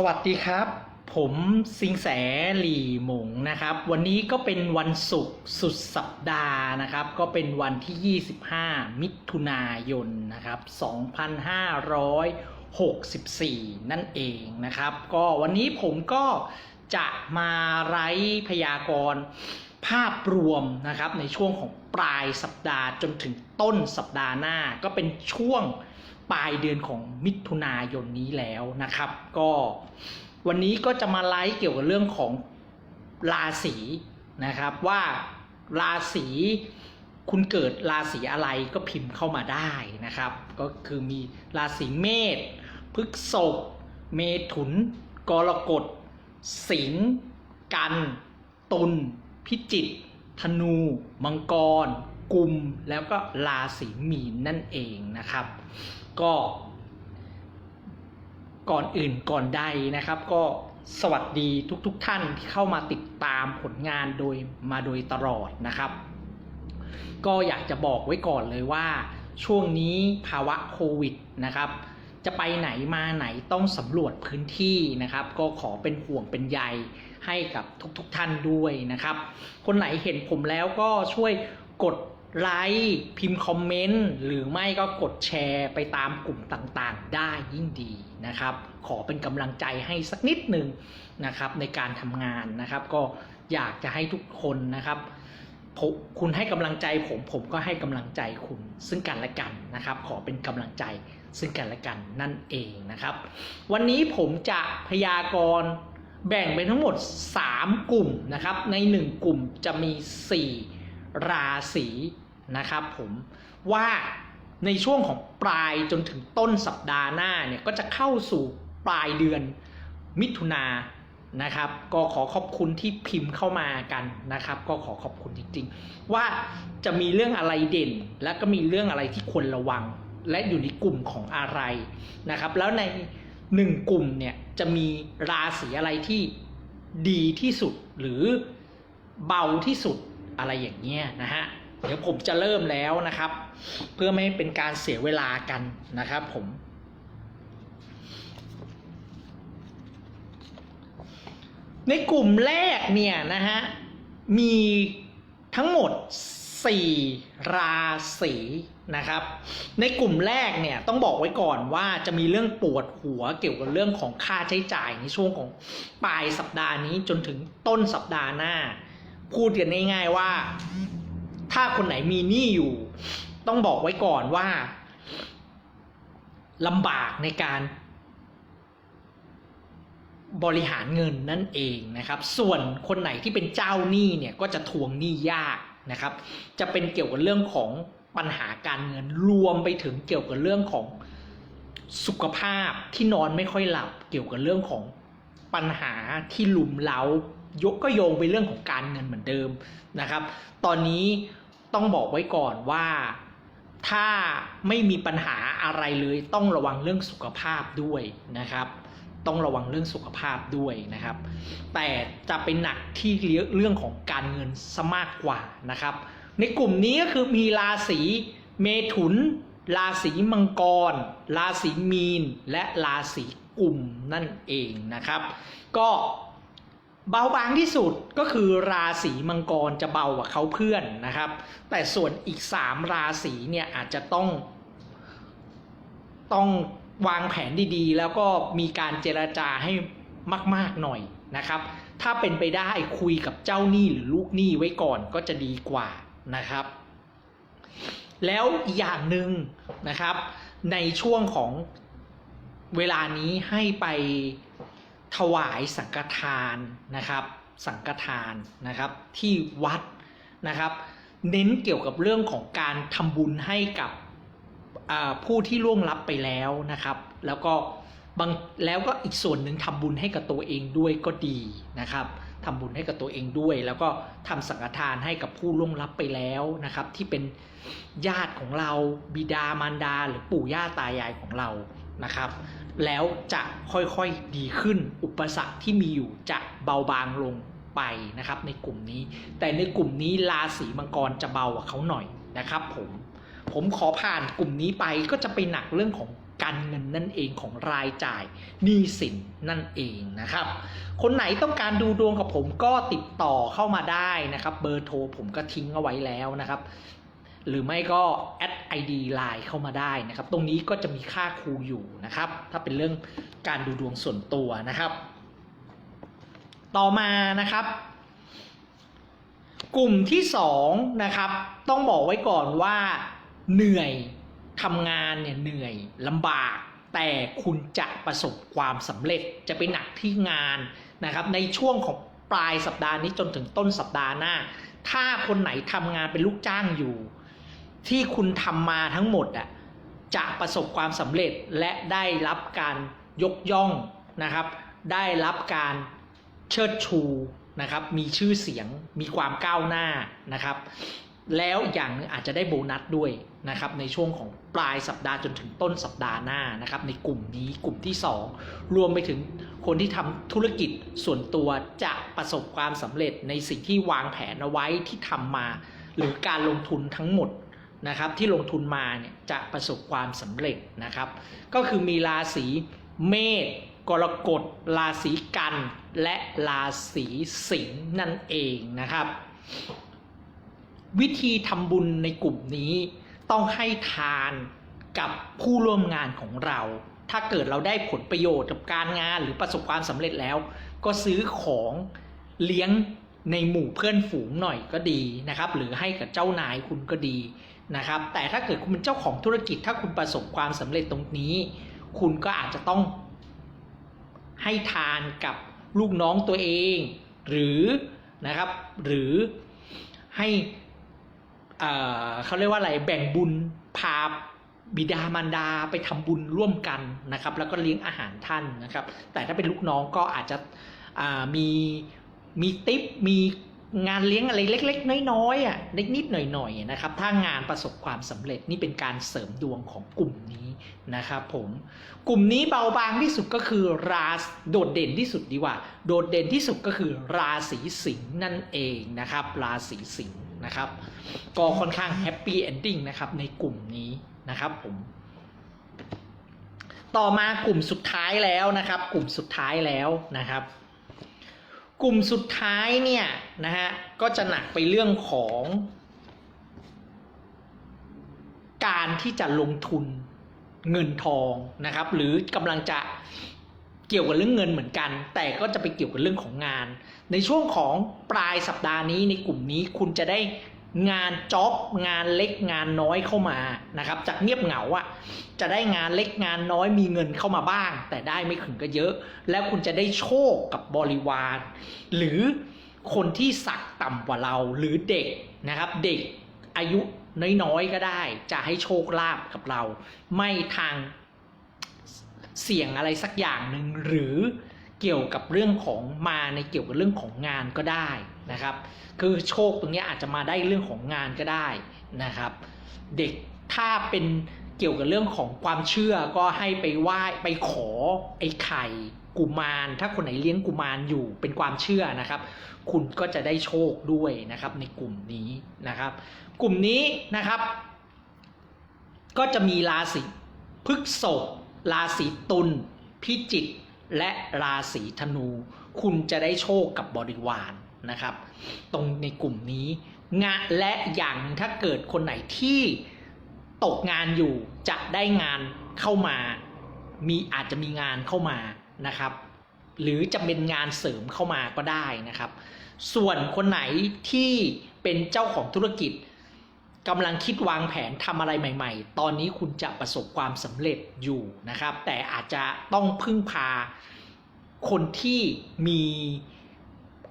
สวัสดีครับ ผมสิงแสหลี่หมงนะครับ วันนี้ก็เป็นวันศุกร์สุดสัปดาห์นะครับ ก็เป็นวันที่ 25 มิถุนายนนะครับ 2564 นั่นเองนะครับ ก็วันนี้ผมก็จะมาไร้พยากรณ์ภาพรวมนะครับในช่วงของปลายสัปดาห์จนถึงต้นสัปดาห์หน้าก็เป็นช่วง ปลายเดือนของมิถุนายนนี้แล้วนะครับ ก็วันนี้ก็จะมาไลฟ์เกี่ยวกับเรื่องของราศีนะครับว่าราศีคุณเกิดราศีอะไรก็พิมพ์เข้ามาได้นะครับ ก็คือมีราศีเมษพฤษภเมถุน กรกฎ สิงห์กัน ตุลพิจิกธนู มังกร กุมแล้วก็ราศีมีนนั่นเองนะครับ ก็ก่อนอื่นก่อนใดนะครับก็สวัสดีทุกๆทท่านที่เข้ามาติดตามผลงานโดยมาโดยตลอดนะครับ ก็อยากจะบอกไว้ก่อนเลยว่า ช่วงนี้ภาวะโควิดนะครับ จะไปไหนมาไหนต้องสำรวจพื้นที่นะครับ ก็ขอเป็นห่วงเป็นใยให้กับทุกๆทท่านด้วยนะครับ คนไหนเห็นผมแล้วก็ช่วยกด ไลค์พิมพ์คอมเมนต์ หรือไม่ก็กดแชร์ไปตามกลุ่มต่างๆ ได้ยิ่งดีนะครับ ขอเป็นกำลังใจให้สักนิดหนึ่งนะครับในการทำงานนะครับ ก็อยากจะให้ทุกคนนะครับคุณให้กำลังใจผมผมก็ให้กำลังใจคุณ ซึ่งกันและกันนะครับ ขอเป็นกำลังใจซึ่งกันและกันนั่นเองนะครับ วันนี้ผมจะพยากรณ์แบ่งเป็นทั้งหมด 3 กลุ่มนะครับ ใน 1 กลุ่มจะมี 4 ราศีนะครับผมว่าในช่วงของปลายจนถึงต้นสัปดาห์หน้าเนี่ยก็จะเข้าสู่ปลายเดือนมิถุนานนะครับ ก็ขอขอบคุณที่พิมพ์เข้ามากันนะครับ ก็ขอขอบคุณจริงๆ ว่าจะมีเรื่องอะไรเด่น และก็มีเรื่องอะไรที่ควรระวัง และอยู่ในกลุ่มของอะไรนะครับ แล้วในหนึ่งกลุ่มเนี่ยจะมีราศีอะไรที่ดีที่สุดหรือเบาที่สุด อะไรอย่างเงี้ยนะฮะเดี๋ยวผมจะเริ่มแล้วนะครับ เพื่อไม่ให้เป็นการเสียเวลากันนะครับผม ในกลุ่มแรกเนี่ยนะฮะมีทั้งหมด 4 ราศีนะครับ ในกลุ่มแรกเนี่ยต้องบอกไว้ก่อนว่าจะมีเรื่องปวดหัวเกี่ยวกับเรื่องของค่าใช้จ่ายในช่วงของปลายสัปดาห์นี้จนถึงต้นสัปดาห์หน้า พูดกันง่ายๆว่า ถ้าคนไหนมีหนี้อยู่ ต้องบอกไว้ก่อนว่าลำบากในการบริหารเงินนั่นเองนะครับ ส่วนคนไหนที่เป็นเจ้าหนี้เนี่ยก็จะทวงหนี้ยากนะครับ จะเป็นเกี่ยวกับเรื่องของปัญหาการเงินรวมไปถึงเกี่ยวกับเรื่องของสุขภาพที่นอนไม่ค่อยหลับ เกี่ยวกับเรื่องของปัญหาที่ลุมเล้า ยกก็โยงไปเรื่องของการเงินเหมือนเดิมนะครับ ตอนนี้ต้องบอกไว้ก่อนว่าถ้าไม่มีปัญหาอะไรเลยต้องระวังเรื่องสุขภาพด้วยนะครับ ต้องระวังเรื่องสุขภาพด้วยนะครับ แต่จะเป็นหนักที่เรื่องของการเงินซะมากกว่านะครับ ในกลุ่มนี้ก็คือมีราศีเมถุน ราศีมังกร ราศีมีน และราศีกุมนั่นเองนะครับ ก็ เบาบางที่สุดก็คือราศีมังกรจะเบากว่าเขาเพื่อนนะครับ แต่ส่วนอีกสามราศีเนี่ยอาจจะต้องต้องวางแผนดีๆ แล้วก็มีการเจรจาให้มาก ๆหน่อยนะครับ ถ้าเป็นไปได้คุยกับเจ้าหนี้หรือลูกหนี้ไว้ก่อนก็จะดีกว่านะครับ แล้วอีกอย่างหนึ่งนะครับ ในช่วงของเวลานี้ให้ไป ถวายสังฆทานนะครับ สังฆทานนะครับที่วัดนะครับ เน้นเกี่ยวกับเรื่องของการทำบุญให้กับผู้ที่ล่วงลับไปแล้วนะครับ แล้วก็บางแล้วก็อีกส่วนหนึ่งทำบุญให้กับตัวเองด้วยก็ดีนะครับทำบุญให้กับตัวเองด้วย แล้วก็ทำสังฆทานให้กับผู้ล่วงลับไปแล้วนะครับ ที่เป็นญาติของเราบิดามารดา หรือปู่ย่าตายายของเรา นะครับ แล้วจะค่อยๆดีขึ้นอุปสรรคที่มีอยู่จะเบาบางลงไปนะครับในกลุ่มนี้ แต่ในกลุ่มนี้ราศีมังกรจะเบากว่าเขาหน่อยนะครับผมผมขอผ่านกลุ่มนี้ไปก็จะไปหนักเรื่องของการเงินนั่นเองของรายจ่ายหนี้สินนั่นเองนะครับ คนไหนต้องการดูดวงกับผมก็ติดต่อเข้ามาได้นะครับ เบอร์โทรผมก็ทิ้งเอาไว้แล้วนะครับ หรือไม่ก็แอด ID Line เข้ามาได้นะครับ ตรงนี้ก็จะมีค่าครูอยู่นะครับ ถ้าเป็นเรื่องการดูดวงส่วนตัวนะครับ ต่อมานะครับ กลุ่มที่สองนะครับ ต้องบอกไว้ก่อนว่าเหนื่อยทำงานเนี่ยเหนื่อยลำบาก แต่คุณจะประสบความสำเร็จจะไปหนักที่งานนะครับ ในช่วงของปลายสัปดาห์นี้จนถึงต้นสัปดาห์หน้า ถ้าคนไหนทำงานเป็นลูกจ้างอยู่ ที่คุณทำมาทั้งหมดอะจะประสบความสำเร็จและได้รับการยกย่องนะครับ ได้รับการเชิดชูนะครับ มีชื่อเสียง มีความก้าวหน้านะครับ แล้วอีกอย่างนึงอาจจะได้โบนัสด้วยนะครับ ในช่วงของปลายสัปดาห์จนถึงต้นสัปดาห์หน้านะครับ ในกลุ่มนี้กลุ่มที่ 2 รวมไปถึงคนที่ทำธุรกิจส่วนตัวจะประสบความสำเร็จในสิ่งที่วางแผนเอาไว้ที่ทำมา หรือการลงทุนทั้งหมด นะครับที่ลงทุนมาเนี่ยจะประสบความสำเร็จนะครับ ก็คือมีราศีเมษกรกฎราศีกัน และราศีสิงห์นั่นเองนะครับ วิธีทำบุญในกลุ่มนี้ต้องให้ทานกับผู้ร่วมงานของเรา ถ้าเกิดเราได้ผลประโยชน์กับการงานหรือประสบความสำเร็จแล้ว ก็ซื้อของเลี้ยงในหมู่เพื่อนฝูงหน่อยก็ดีนะครับ หรือให้กับเจ้านายคุณก็ดี นะครับ แต่ถ้าเกิดคุณเป็นเจ้าของธุรกิจ ถ้าคุณประสบความสำเร็จตรงนี้ คุณก็อาจจะต้องให้ทานกับลูกน้องตัวเอง หรือนะครับหรือให้เอ่อเขาเรียกว่าอะไรแบ่งบุญพาบิดามารดาไปทำบุญร่วมกันนะครับ แล้วก็เลี้ยงอาหารท่านนะครับ แต่ถ้าเป็นลูกน้องก็อาจจะมีมีติปมี งานเลี้ยงอะไรเล็ก ๆ น้อยๆอะเล็กนิดหน่อยๆนะครับ ถ้างานประสบความสำเร็จนี่เป็นการเสริมดวงของกลุ่มนี้นะครับผมกลุ่มนี้เบาบางที่สุดก็คือราศโดดเด่นที่สุดดีกว่า โดดเด่นที่สุดก็คือราศีสิงห์นั่นเองนะครับ ราศีสิงห์นะครับ ก็ค่อนข้างแฮปปี้เอนดิ้งนะครับในกลุ่มนี้นะครับผมต่อมากลุ่มสุดท้ายแล้วนะครับ กลุ่มสุดท้ายแล้วนะครับ กลุ่มสุดท้ายเนี่ยนะฮะก็จะหนักไปเรื่องของ การที่จะลงทุนเงินทองนะครับ หรือกำลังจะเกี่ยวกับเรื่องเงินเหมือนกัน แต่ก็จะไปเกี่ยวกับเรื่องของงาน ในช่วงของปลายสัปดาห์นี้ในกลุ่มนี้คุณจะได้ งานจ็อบงานเล็กงานน้อยเข้ามานะครับจากเงียบเหงาอะ่ะจะได้งานเล็กงานน้อยมีเงินเข้ามาบ้าง แต่ได้ไม่ถึงก็เยอะ แล้วคุณจะได้โชคกับบริวาร หรือคนที่สักต่ำกว่าเราหรือเด็กนะครับเด็กอายุน้อยๆก็ได้ จะให้โชคลาภกับเรา ไม่ทางเสี่ยงอะไรสักอย่างหนึ่งหรือ เกี่ยวกับเรื่องของมาในเกี่ยวกับเรื่องของงานก็ได้นะครับ คือโชคตรงนี้อาจจะมาได้เรื่องของงานก็ได้นะครับ เด็กถ้าเป็นเกี่ยวกับเรื่องของความเชื่อก็ให้ไปไหว้ไปขอไอ้ไข่กุมาร ถ้าคนไหนเลี้ยงกุมารอยู่เป็นความเชื่อนะครับ คุณก็จะได้โชคด้วยนะครับในกลุ่มนี้นะครับ กลุ่มนี้นะครับ ก็จะมีราศีพฤษภราศีตุลพิจิก และราศีธนู คุณจะได้โชคกับบริวารนะครับ ตรงในกลุ่มนี้งานและอย่างถ้าเกิดคนไหนที่ตกงานอยู่จะได้งานเข้ามา มีอาจจะมีงานเข้ามานะครับ หรือจะเป็นงานเสริมเข้ามาก็ได้นะครับ ส่วนคนไหนที่เป็นเจ้าของธุรกิจ กำลังคิดวางแผนทำอะไรใหม่ ๆ ตอนนี้คุณจะประสบความสำเร็จอยู่นะครับ แต่อาจจะต้องพึ่งพาคนที่มี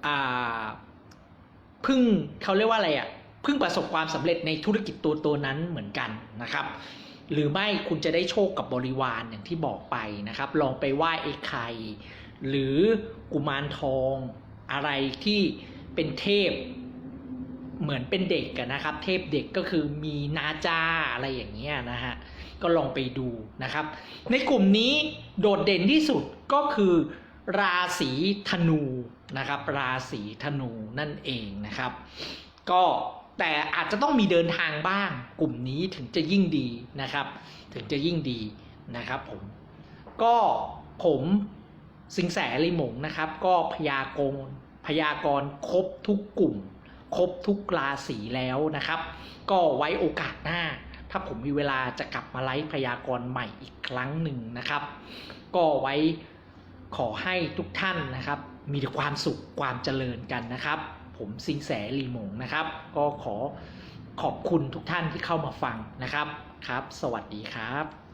อ่าพึ่งเขาเรียกว่าอะไรอะพึ่งประสบความสำเร็จในธุรกิจตัวตัวนั้นเหมือนกันนะครับ หรือไม่คุณจะได้โชคกับบริวารอย่างที่บอกไปนะครับ ลองไปไหว้ไอ้ไข่หรือกุมารทองอะไรที่เป็นเทพ เหมือนเป็นเด็กกันนะครับ เทพเด็กก็คือมีนาจาอะไรอย่างเงี้ยนะฮะก็ลองไปดูนะครับ ในกลุ่มนี้โดดเด่นที่สุดก็คือราศีธนูนะครับ ราศีธนูนั่นเองนะครับ ก็แต่อาจจะต้องมีเดินทางบ้าง กลุ่มนี้ถึงจะยิ่งดีนะครับ ถึงจะยิ่งดีนะครับผมก็ผมสิงแสลิหมงนะครับ ก็พยากรณ์พยากรณ์ครบทุกกลุ่ม ครบทุกราศีแล้วนะครับ ก็ไว้โอกาสหน้า ถ้าผมมีเวลาจะกลับมาไลฟ์พยากรณ์ใหม่อีกครั้งหนึ่งนะครับ ก็ไว้ขอให้ทุกท่านนะครับ มีแต่ความสุขความเจริญกันนะครับ ผมสิงแสลีหมงนะครับ ก็ขอขอบคุณทุกท่านที่เข้ามาฟังนะครับครับ สวัสดีครับ